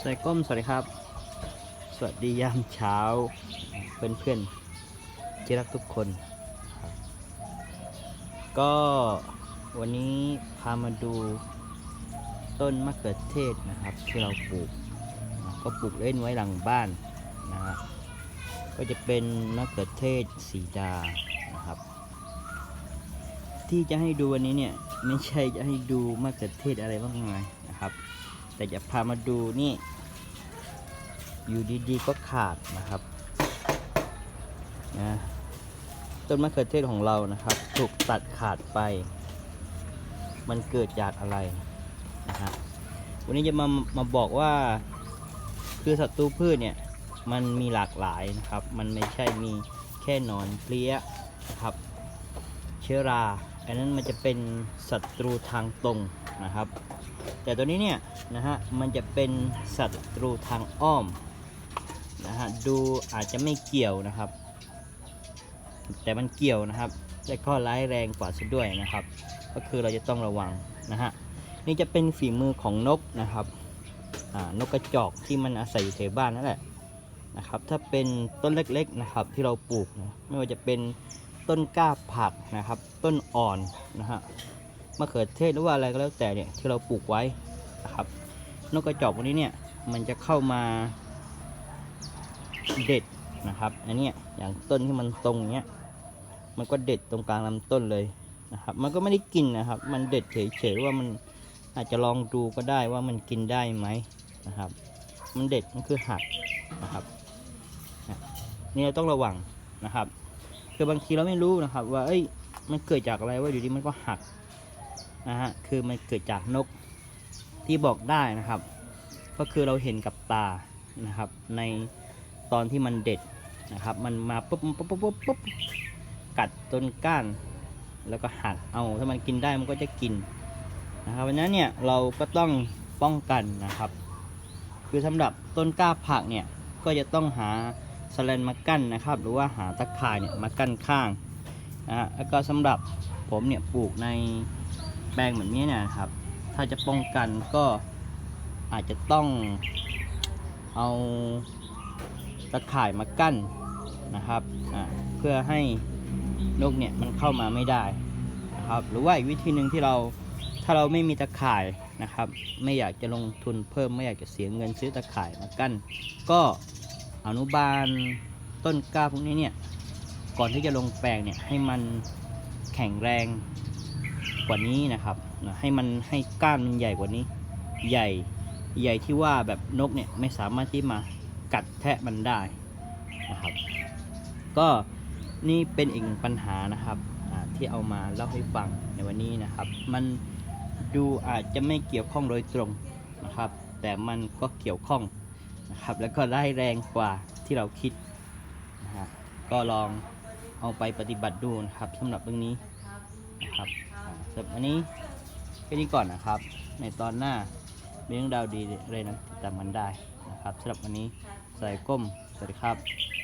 สวัสดีก้มสวัสดีครับ สวัสดียามเช้า เพื่อนเพื่อนๆที่รักทุกคนครับก็วันนี้พามาดูต้นมะเขือเทศนะครับ ที่เราปลูก ก็ปลูกเล่นไว้หลังบ้านนะฮะก็จะเป็นมะเขือเทศสีดานะครับ ที่จะให้ดูวันนี้เนี่ยไม่ใช่จะให้ดูมะเขือเทศอะไรมากมายนะครับ แต่จะพามาดูนี่ อยู่ดีๆก็ขาดนะครับนะต้นมะเขือเทศของเรานะครับ ถูกตัดขาดไป มันเกิดจากอะไรนะฮะวันนี้จะมามาบอกว่าคือศัตรูพืชเนี่ยมันมีหลากหลายนะครับ มันไม่ใช่มีแค่หนอนเพลี้ยนะครับ เชื้อรา อันนั้นมันจะเป็นศัตรูทางตรง นะครับ แต่ตัวนี้เนี่ยนะฮะมันจะเป็นศัตรูทางอ้อมนะฮะดูอาจจะไม่เกี่ยวนะครับ แต่มันเกี่ยวนะครับแต่ก็ร้ายแรงกว่าซะด้วยนะครับ ก็คือเราจะต้องระวังนะฮะนี่จะเป็นฝีมือของนกนะครับนกกระจอกที่มันอาศัยอยู่แถวบ้านนั่นแหละนะครับถ้าเป็นต้นเล็กๆนะครับที่เราปลูกนะไม่ว่าจะเป็นต้นกล้าผักนะครับ ต้นอ่อนนะฮะ มะเขือเทศหรือว่าอะไรก็แล้วแต่เนี่ยที่เราปลูกไว้นะครับ นกกระจอกพวกนี้เนี่ยมันจะเข้ามาเด็ดนะครับ อันนี้อย่างต้นที่มันตรงเนี้ยมันก็เด็ดตรงกลางลำต้นเลยนะครับ มันก็ไม่ได้กินนะครับ มันเด็ดเฉยๆว่ามันอาจจะลองดูก็ได้ว่ามันกินได้ไหมนะครับ มันเด็ดมันคือหักนะครับนะนี่เราต้องระวังนะครับคือบางทีเราไม่รู้นะครับ ว่าเอ้ยมันเกิดจากอะไรว่าอยู่ดีมันก็หัก นะฮะคือมันเกิดจากนกที่บอกได้นะครับ ก็คือเราเห็นกับตานะครับ ในตอนที่มันเด็ดนะครับ มันมาปุ๊บปุ๊บปุ๊บปุ๊บปุ๊บกัดต้นก้าน แล้วก็หักเอาถ้ามันกินได้มันก็จะกินนะครับวันนั้นเนี่ยเราก็ต้องป้องกันนะครับ คือสำหรับต้นกล้าผักเนี่ยก็จะต้องหาสแลนมากั้นนะครับ หรือว่าหาตะข่ายเนี่ยมากั้นข้างนะฮะแล้วก็สำหรับผมเนี่ยปลูกใน แปลงแบบนี้เนี่ยครับ ถ้าจะป้องกันก็อาจจะต้องเอาตะข่ายมากั้นนะครับเพื่อให้นกเนี่ยมันเข้ามาไม่ได้นะครับ หรือว่าอีกวิธีหนึ่งที่เราถ้าเราไม่มีตะข่ายนะครับ ไม่อยากจะลงทุนเพิ่มไม่อยากจะเสียเงินซื้อตะข่ายมากั้นก็อนุบาลต้นกล้าพวกนี้เนี่ยก่อนที่จะลงแปลงเนี่ยให้มันแข็งแรง กว่านี้นะครับนะให้มันให้ก้านมันใหญ่กว่านี้ ใหญ่ใหญ่ที่ว่าแบบนกเนี่ยไม่สามารถที่มากัดแทะมันได้นะครับ ก็นี่เป็นอีกหนึ่งปัญหานะครับที่เอามาเล่าให้ฟังในวันนี้นะครับ มันดูอาจจะไม่เกี่ยวข้องโดยตรงนะครับ แต่มันก็เกี่ยวข้องนะครับ แล้วก็ได้แรงกว่าที่เราคิดนะฮะก็ลองเอาไปปฏิบัติดูนะครับสำหรับเรื่องนี้ ครับสำหรับอันนี้แค่นี้ก่อนนะครับ ในตอนหน้ามีเรื่องดาวดีเลยนะติดตามมันได้นะครับสำหรับวันนี้ใส่ก้มสวัสดีครับ